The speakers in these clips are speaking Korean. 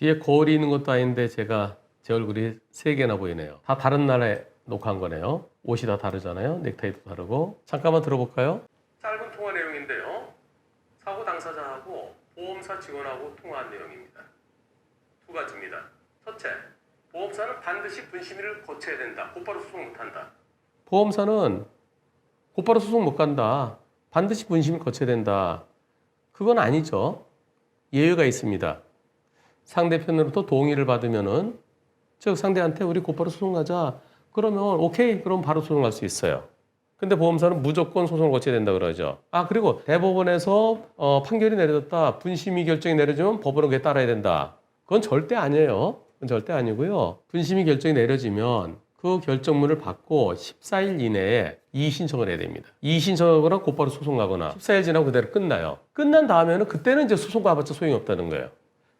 뒤에 거울이 있는 것도 아닌데 제가 제 얼굴이 세 개나 보이네요. 다 다른 나라에 녹화한 거네요. 옷이 다 다르잖아요. 넥타이도 다르고. 잠깐만 들어볼까요? 짧은 통화 내용인데요. 사고 당사자하고 보험사 직원하고 통화한 내용입니다. 두 가지입니다. 첫째, 보험사는 반드시 분심위를 거쳐야 된다. 곧바로 소송 못한다. 보험사는 곧바로 소송 못 간다. 반드시 분심을 거쳐야 된다. 그건 아니죠. 예외가 있습니다. 상대편으로부터 동의를 받으면은 즉 상대한테 우리 곧바로 소송하자. 그러면 오케이. 그럼 바로 소송할 수 있어요. 근데 보험사는 무조건 소송을 거쳐야 된다 그러죠. 아 그리고 대법원에서 어, 판결이 내려졌다. 분심이 결정이 내려지면 법원은 그게 따라야 된다. 그건 절대 아니에요. 그건 절대 아니고요. 분심이 결정이 내려지면 그 결정문을 받고 14일 이내에 이의 신청을 해야 됩니다. 이의 신청하거나 곧바로 소송 가거나 14일 지나고 그대로 끝나요. 끝난 다음에는 그때는 이제 소송 가봤자 소용이 없다는 거예요.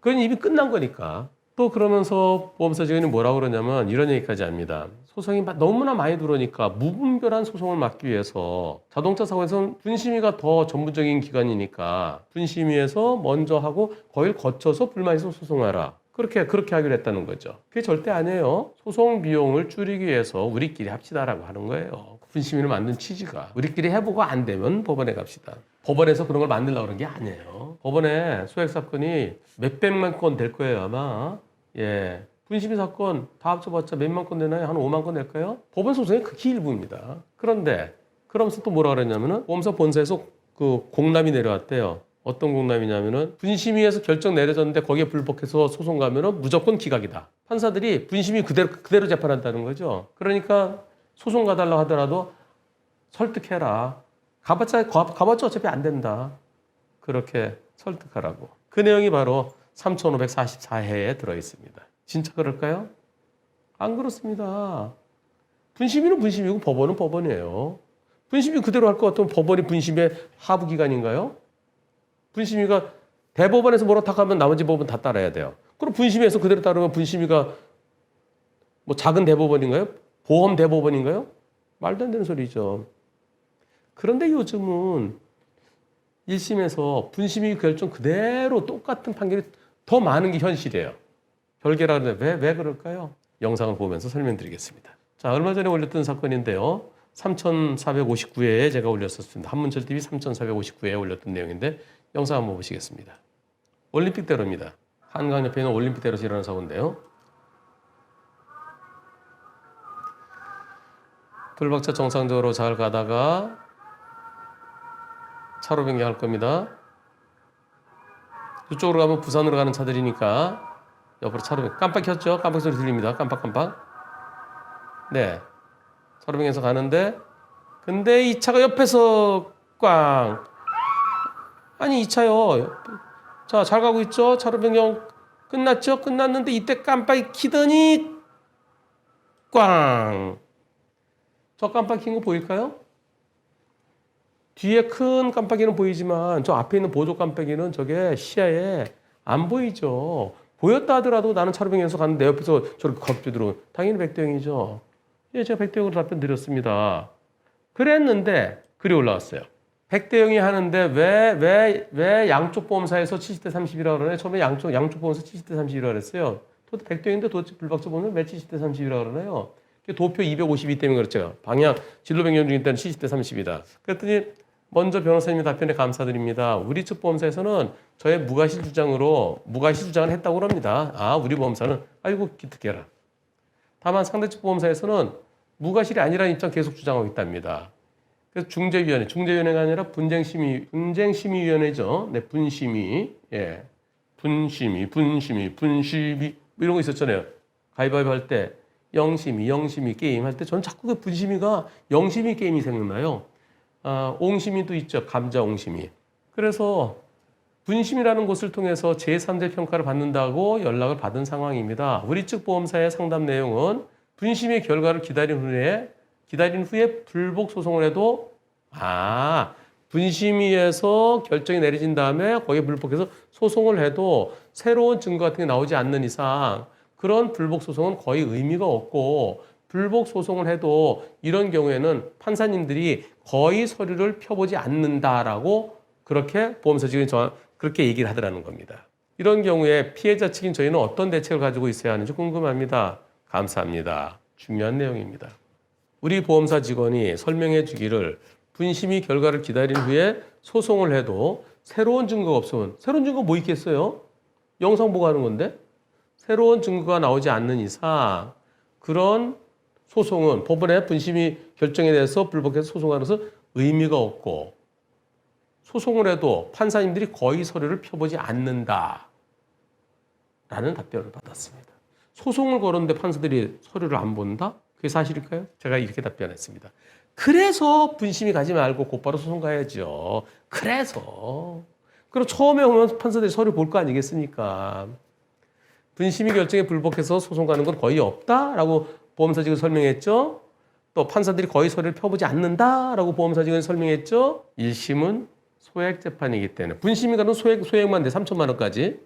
그건 이미 끝난 거니까. 또 그러면서 보험사 직원이 뭐라고 그러냐면 이런 얘기까지 합니다. 소송이 마- 너무나 많이 들어오니까 무분별한 소송을 막기 위해서 자동차 사고에서는 분심위가 더 전문적인 기관이니까 분심위에서 먼저 하고 거길 거쳐서 불만 있으면 소송하라. 그렇게 그렇게 하기로 했다는 거죠. 그게 절대 아니에요. 소송 비용을 줄이기 위해서 우리끼리 합시다라고 하는 거예요. 분심위를 만든 취지가 우리끼리 해보고 안 되면 법원에 갑시다. 법원에서 그런 걸 만들려고 그런 게 아니에요. 법원에 소액 사건이 몇백만 건 될 거예요 아마. 예. 분심위 사건 다 합쳐봤자 몇만 건 되나요? 한 5만 건 될까요? 법원 소송이 극히 일부입니다. 그런데 그러면서 또 뭐라 그랬냐면은 보험사 본사에서 그 공람이 내려왔대요. 어떤 공람이냐면은 분심위에서 결정 내려졌는데 거기에 불복해서 소송 가면은 무조건 기각이다. 판사들이 분심위 그대로 그대로 재판한다는 거죠. 그러니까 소송 가달라 하더라도 설득해라. 가봤자 가- 가봤자 어차피 안 된다. 그렇게 설득하라고. 그 내용이 바로 3544회에 들어 있습니다. 진짜 그럴까요? 안 그렇습니다. 분심위는 분심이고 법원은 법원이에요. 분심이 그대로 할 것 같으면 법원이 분심의 하부 기관인가요? 분심위가 대법원에서 뭐라 하면 나머지 법원 다 따라야 돼요. 그럼 분심위에서 그대로 따르면 분심위가 뭐 작은 대법원인가요? 보험 대법원인가요? 말도 안 되는 소리죠. 그런데 요즘은 1심에서 분심위 결정 그대로 똑같은 판결이 더 많은 게 현실이에요. 별개라는데 왜, 왜 그럴까요? 영상을 보면서 설명드리겠습니다. 자, 얼마 전에 올렸던 사건인데요. 3,459회에 제가 올렸었습니다. 한문철 TV 3,459회에 올렸던 내용인데 영상 한번 보시겠습니다. 올림픽대로입니다. 한강 옆에 있는 올림픽대로에서 일어난 사고인데요. 불박차 정상적으로 잘 가다가 차로 변경할 겁니다. 이쪽으로 가면 부산으로 가는 차들이니까 옆으로 차로 변 깜빡 켰죠? 깜빡 소리 들립니다. 깜빡깜빡. 네. 차로 변경해서 가는데 근데 이 차가 옆에서 꽝 아니 이 차요. 자, 잘 가고 있죠? 차로 변경 끝났죠? 끝났는데 이때 깜빡이 키더니 꽝. 저 깜빡이 킨거 보일까요? 뒤에 큰 깜빡이는 보이지만 저 앞에 있는 보조 깜빡이는 저게 시야에 안 보이죠. 보였다 하더라도 나는 차로 변경해서 갔는데 옆에서 저렇게 겁주 들어 당연히 백대형이죠. 예, 제가 백대형으로 답변 드렸습니다. 그랬는데 글이 올라왔어요. 백대영이 하는데 왜 왜 왜 양쪽 보험사에서 70대 30이라고 그러네. 처음에 양쪽 양쪽 보험사 70대 30이라고 그랬어요. 도 백대영인데 도대체 불박사 보면 왜 70대 30이라고 그러나요? 그게 도표 252 때문에 그렇죠. 방향 진로 변경 중일 때는 70대 30이다. 그랬더니 먼저 변호사님 답변에 감사드립니다. 우리 측 보험사에서는 저의 무과실 주장으로 무과실 주장을 했다고 합니다. 아, 우리 보험사는 아이고 기특해라. 다만 상대 측 보험사에서는 무과실이 아니라는 입장 계속 주장하고 있답니다. 그래서 중재위원회, 중재위원회가 아니라 분쟁심의, 분쟁심의위원회죠. 네, 분심의, 예, 분심의, 분심의, 분심의 뭐 이런 거 있었잖아요. 가위바위보 할 때 영심이, 영심이 게임 할 때 저는 자꾸 그 분심이가 영심이 게임이 생각나요. 아, 옹심이도 있죠. 감자 옹심이. 그래서 분심이라는 곳을 통해서 제3자 평가를 받는다고 연락을 받은 상황입니다. 우리 측 보험사의 상담 내용은 분심의 결과를 기다린 후에 기다린 후에 불복 소송을 해도 아 분심위에서 결정이 내려진 다음에 거기에 불복해서 소송을 해도 새로운 증거 같은 게 나오지 않는 이상 그런 불복 소송은 거의 의미가 없고 불복 소송을 해도 이런 경우에는 판사님들이 거의 서류를 펴보지 않는다라고 그렇게 보험사 직원이 저 그렇게 얘기를 하더라는 겁니다. 이런 경우에 피해자 측인 저희는 어떤 대책을 가지고 있어야 하는지 궁금합니다. 감사합니다. 중요한 내용입니다. 우리 보험사 직원이 설명해 주기를 분심이 결과를 기다린 후에 소송을 해도 새로운 증거가 없으면 새로운 증거 뭐 있겠어요? 영상 보고 하는 건데 새로운 증거가 나오지 않는 이상 그런 소송은 법원의 분심이 결정에 대해서 불복해서 소송하는 것은 의미가 없고 소송을 해도 판사님들이 거의 서류를 펴보지 않는다. 라는 답변을 받았습니다. 소송을 걸었는데 판사들이 서류를 안 본다? 그게 사실일까요? 제가 이렇게 답변했습니다. 그래서 분심이 가지 말고 곧바로 소송 가야죠. 그래서. 그리고 처음에 오면 판사들이 서류 볼 거 아니겠습니까? 분심이 결정에 불복해서 소송 가는 건 거의 없다라고 보험사 직은 설명했죠. 또 판사들이 거의 서류를 펴보지 않는다라고 보험사 직은 설명했죠. 1심은 소액 재판이기 때문에 분심이 가는 소액 소액만 돼 3천만 원까지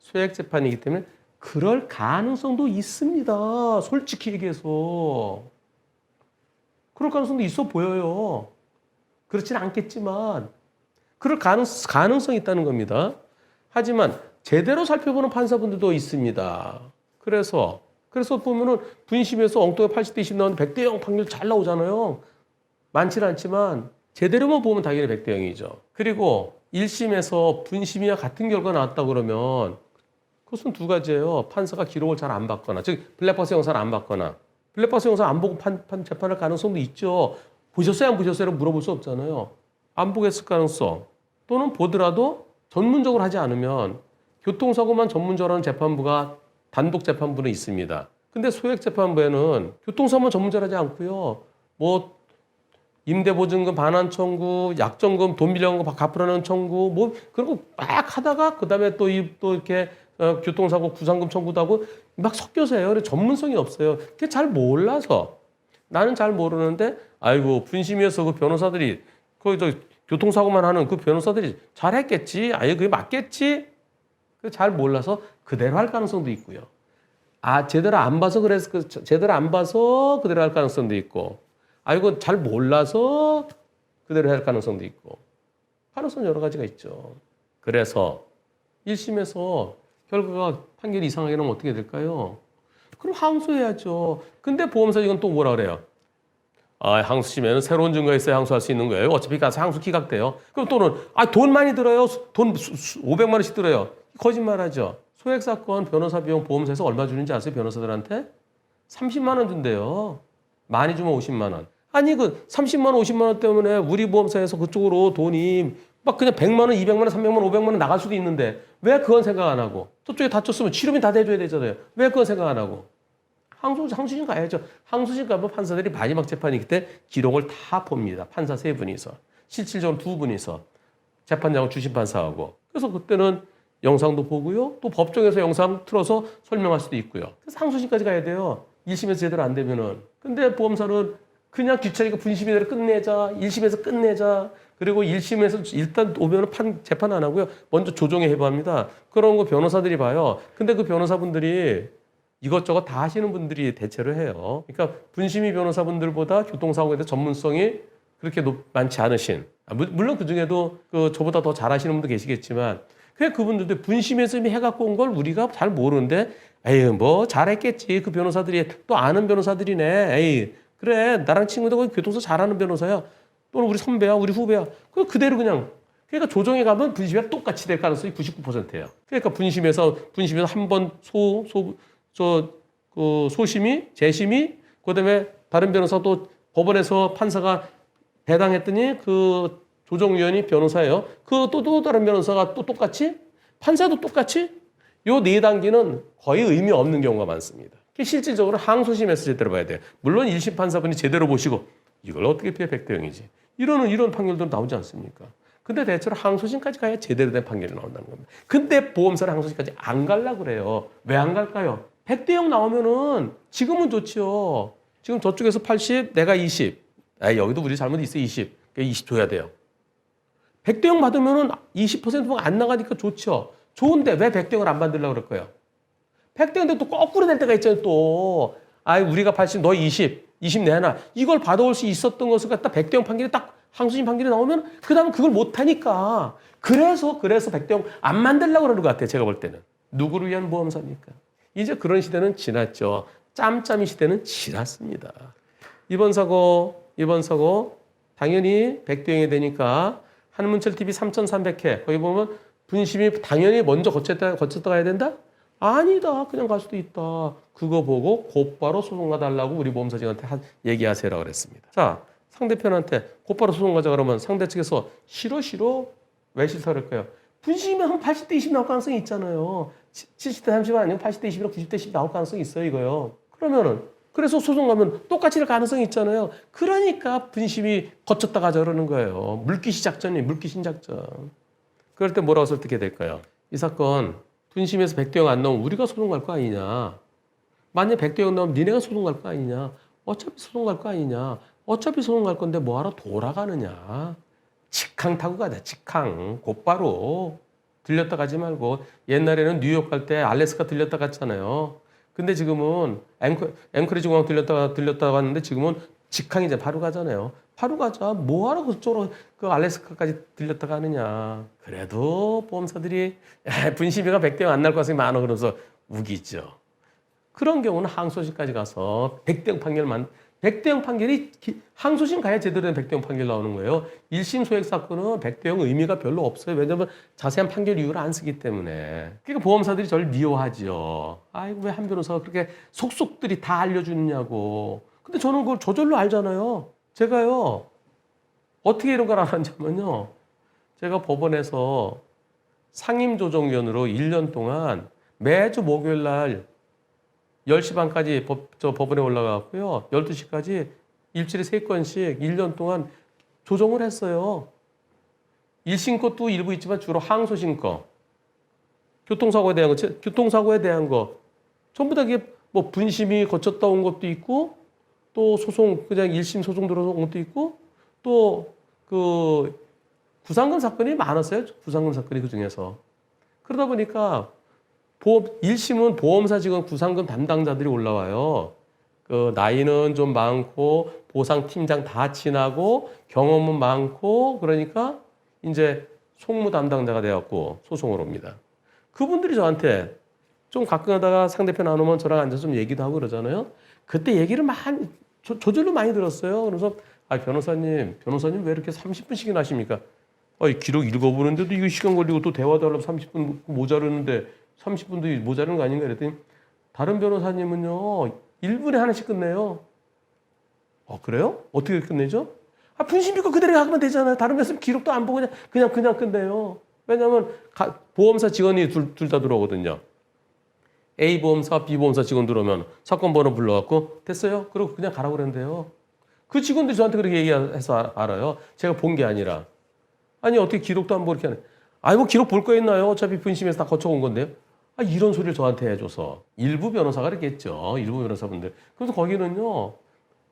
소액 재판이기 때문에 그럴 가능성도 있습니다. 솔직히 얘기해서 그럴 가능성도 있어 보여요. 그렇진 않겠지만 그럴 가능, 가능성이 있다는 겁니다. 하지만 제대로 살펴보는 판사분들도 있습니다. 그래서 그래서 보면은 분심에서 엉뚱하게 80대 20 나오는데 100대 0 확률 잘 나오잖아요. 많지는 않지만 제대로만 보면 당연히 100대 0이죠. 그리고 1심에서 분심이와 같은 결과 나왔다 그러면 그것은 두 가지예요. 판사가 기록을 잘 안 받거나 즉 블랙박스 영상을 안 받거나 블랙박스 영상 안 보고 판, 판 재판할 가능성도 있죠. 보셨어요 안 보셨어요? 물어볼 수 없잖아요. 안 보겠을 가능성 또는 보더라도 전문적으로 하지 않으면 교통사고만 전문적으로 하는 재판부가 단독 재판부는 있습니다. 근데 소액 재판부에는 교통사고만 전문적으로 하지 않고요. 뭐 임대보증금 반환 청구, 약정금 돈 빌려간 거 갚으라는 청구, 뭐 그런 거 막 하다가 그 다음에 또, 이, 또 이렇게 어, 교통사고 구상금 청구도 하고 막 섞여서 해요. 그래서 전문성이 없어요. 그게 잘 몰라서 나는 잘 모르는데 아이고 분심이어서 그 변호사들이 그저 교통사고만 하는 그 변호사들이 잘했겠지. 아예 그게 맞겠지. 그잘 몰라서 그대로 할 가능성도 있고요. 아 제대로 안 봐서 그래서 그 제대로 안 봐서 그대로 할 가능성도 있고. 아 이거 잘 몰라서 그대로 할 가능성도 있고. 가능성 여러 가지가 있죠. 그래서 1심에서 결과가 판결이 이상하게 나면 어떻게 될까요? 그럼 항소해야죠. 근데 보험사 이건 또 뭐라 그래요? 아, 항소심에는 새로운 증거가 있어야 항소할 수 있는 거예요. 어차피 가서 항소 기각돼요. 그럼 또는 아, 돈 많이 들어요. 돈 수- 수- 500만 원씩 들어요. 거짓말 하죠. 소액 사건 변호사 비용 보험사에서 얼마 주는지 아세요? 변호사들한테 30만 원 준대요. 많이 주면 50만 원. 아니 그 30만 원, 50만 원 때문에 우리 보험사에서 그쪽으로 돈이 막 그냥 100만 원, 200만 원, 300만 원, 500만 원 나갈 수도 있는데 왜 그건 생각 안 하고 저쪽에 다쳤으면 치료비 다 대줘야 되잖아요. 왜 그건 생각 안 하고 항소, 항소심 가야죠. 항소심 가면 판사들이 마지막 재판이기 때문에 기록을 다 봅니다. 판사 세 분이서. 실질적으로 두 분이서. 재판장은 주심판사하고. 그래서 그때는 영상도 보고요. 또 법정에서 영상 틀어서 설명할 수도 있고요. 그래서 항소심까지 가야 돼요. 1심에서 제대로 안 되면은. 근데 보험사는 그냥 귀찮으니까 분심이 대로 끝내자. 1심에서 끝내자. 그리고 1심에서 일단 오면은 판, 재판 안 하고요. 먼저 조정에 해부합니다. 그런 거 변호사들이 봐요. 근데 그 변호사분들이 이것저것 다 하시는 분들이 대체로 해요. 그러니까 분심이 변호사분들보다 교통사고에 대해 전문성이 그렇게 높, 많지 않으신 아, 물- 물론 그 중에도 그 저보다 더 잘하시는 분도 계시겠지만 그냥 그분들도 분심에서 이미 해갖고 온 걸 우리가 잘 모르는데 에이 뭐 잘했겠지. 그 변호사들이 또 아는 변호사들이네. 에이 그래. 나랑 거기 교통사 잘하는 변호사야. 또는 우리 선배야 우리 후배야. 그 그대로 그냥. 그러니까 조정에 가면 분심이 똑같이 될 가능성이 99%예요. 그러니까 분심에서 분심에서 한 번 소 소 저 그 소심이 재심이 그다음에 다른 변호사 또 법원에서 판사가 배당했더니 그 조정위원이 변호사예요. 그 또 또 다른 변호사가 또 똑같이 판사도 똑같이 요 네 단계는 거의 의미 없는 경우가 많습니다. 실질적으로 항소심에서 제대로 봐야 돼요. 물론 1심 판사분이 제대로 보시고 이걸 어떻게 피해 백대영이지 이러는 이런 판결도 나오지 않습니까? 근데 대체로 항소심까지 가야 제대로 된 판결이 나온다는 겁니다. 근데 보험사는 항소심까지 안 갈라 그래요. 왜 안 갈까요? 100대 0 나오면은 지금은 좋지요. 지금 저쪽에서 80, 내가 20. 아, 여기도 우리 잘못 있어 20. 그러니까 20 줘야 돼요. 100대 0 받으면은 20%가 안 나가니까 좋죠. 좋은데 왜 100대 0을 안 만들려고 그럴 거예요? 100대 0인데 또 거꾸로 될 때가 있잖아요, 또. 아이, 우리가 80, 너 20, 20 내놔. 이걸 받아올 수 있었던 것을 갖다 100대 0 판결이 딱 항소심 판결이 나오면 그 다음 그걸 못하니까 그래서 그래서 백대영 안 만들려고 그러는 것 같아요. 제가 볼 때는 누구를 위한 보험사입니까? 이제 그런 시대는 지났죠. 짬짬이 시대는 지났습니다. 이번 사고 이번 사고 당연히 백대영이 되니까 한문철 TV 3,300회 거기 보면 분심이 당연히 먼저 거쳤다 거쳤다 가야 된다? 아니다. 그냥 갈 수도 있다. 그거 보고 곧바로 소송 가달라고 우리 보험사직한테 하- 얘기하세요라고 그랬습니다. 자, 상대편한테 곧바로 소송 가자 그러면 상대 측에서 싫어 싫어 왜 싫다 그럴까요? 분심이면 한 80대 20 나올 가능성이 있잖아요. 70대 30은 아니고 80대 20이랑 90대 10 나올 가능성이 있어요, 이거요. 그러면은 그래서 소송 가면 똑같이 될 가능성이 있잖아요. 그러니까 분심이 거쳤다 가자 그러는 거예요. 물귀시 작전이 물귀신 작전. 그럴 때 뭐라고 설득해야 될까요? 이 사건 분심에서 백대영 안 나오면 우리가 소송 갈 거 아니냐. 만약 백대영 나오면 니네가 소송 갈 거 아니냐. 어차피 소송 갈 거 아니냐. 어차피 소송 갈 건데 뭐하러 돌아가느냐. 직항 타고 가자. 직항. 곧바로. 들렸다 가지 말고 옛날에는 뉴욕 갈 때 알래스카 들렸다 갔잖아요. 근데 지금은 앵커, 앵커리지 공항 들렸다 들렸다 갔는데 지금은 직항이제 바로 가잖아요. 바로 가자. 뭐하러 그쪽으로 그 알래스카까지 들렸다 가느냐. 그래도 보험사들이 야, 분심이가 백대영 안날 가능성이 많아 그러면서 우기죠. 그런 경우는 항소심까지 가서 백대영 판결만 백대영 판결이 기- 항소심 가야 제대로 된 백대영 판결 나오는 거예요. 1심 소액 사건은 백대영 의미가 별로 없어요. 왜냐하면 자세한 판결 이유를 안 쓰기 때문에. 그러니까 보험사들이 저를 미워하죠. 아이고 왜 한 변호사가 그렇게 속속들이 다 알려주느냐고. 근데 저는 그걸 저절로 알잖아요. 제가요 어떻게 이런 걸 알았냐면요. 제가 법원에서 상임조정위원으로 1년 동안 매주 목요일 날 10시 반까지 법, 저 법원에 올라가고요. 12시까지 일주일에 3건씩 1년 동안 조정을 했어요. 1심 것도 일부 있지만 주로 항소심 거. 교통사고에 대한 거, 제- 교통사고에 대한 거. 전부 다 이게 뭐 분심이 거쳤다 온 것도 있고 또 소송, 그냥 1심 소송 들어온 것도 있고 또 그 구상금 사건이 많았어요. 구상금 사건이 그 중에서. 그러다 보니까 보험 1심은 보험사 직원 구상금 담당자들이 올라와요. 그 나이는 좀 많고 보상 팀장 다 지나고 경험은 많고 그러니까 이제 총무 담당자가 되었고 소송을 옵니다. 그분들이 저한테 좀 가끔 하다가 상대편 안 오면 저랑 앉아서 좀 얘기도 하고 그러잖아요. 그때 얘기를 많이 저, 저절로 많이 들었어요. 그래서 아 변호사님, 변호사님 왜 이렇게 30분씩이나 하십니까? 아, 이 기록 읽어보는데도 이거 시간 걸리고 또 대화도 하려면 30분 모자르는데 30분도 모자르는 거 아닌가 그랬더니 다른 변호사님은요 1분에 하나씩 끝내요. 어 그래요? 어떻게 끝내죠? 아 분심비고 그대로 하면 되잖아요. 다른 변호사 기록도 안 보고 그냥 그냥 그냥 끝내요. 왜냐하면 가- 보험사 직원이 둘 다 들어오거든요. A 보험사, B 보험사 직원 들어오면 사건 번호 불러갖고 됐어요. 그리고 그냥 가라고 그랬는데요. 그 직원들이 저한테 그렇게 얘기해서 알- 알아요. 제가 본 게 아니라. 아니 어떻게 기록도 안 보고 이렇게 하네. 아이 뭐 기록 볼 거 있나요? 어차피 분심에서 다 거쳐온 건데요. 아 이런 소리를 저한테 해줘서 일부 변호사가 그랬겠죠. 일부 변호사분들. 그래서 거기는요.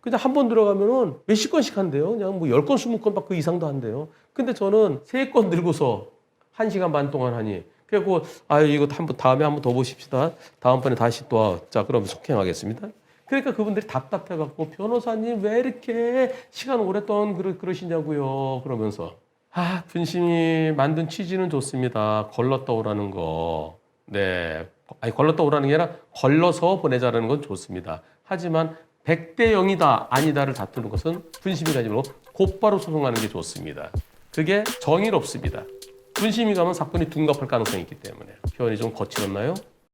그냥 한 번 들어가면은 몇십 건씩 한대요. 그냥 뭐열 건, 스무 건그 이상도 한대요. 근데 저는 세 건 들고서 한 시간 반 동안 하니 그래갖고 아 이거 한번 다음에 한번 더 보십시다. 다음번에 다시 또 자 그럼 속행하겠습니다. 그러니까 그분들이 답답해갖고 변호사님 왜 이렇게 시간 오랫동안 그러, 그러시냐고요. 그러면서 아 분심이 만든 취지는 좋습니다. 걸렀다 오라는 거. 네. 아니 걸렀다 오라는 게 아니라 걸러서 보내자라는 건 좋습니다. 하지만 100대 0이다 아니다를 다투는 것은 분심이 가지 말고 곧바로 소송하는 게 좋습니다. 그게 정의롭습니다. 분심이 가면 사건이 둔갑할 가능성이 있기 때문에 표현이 좀 거칠었나요?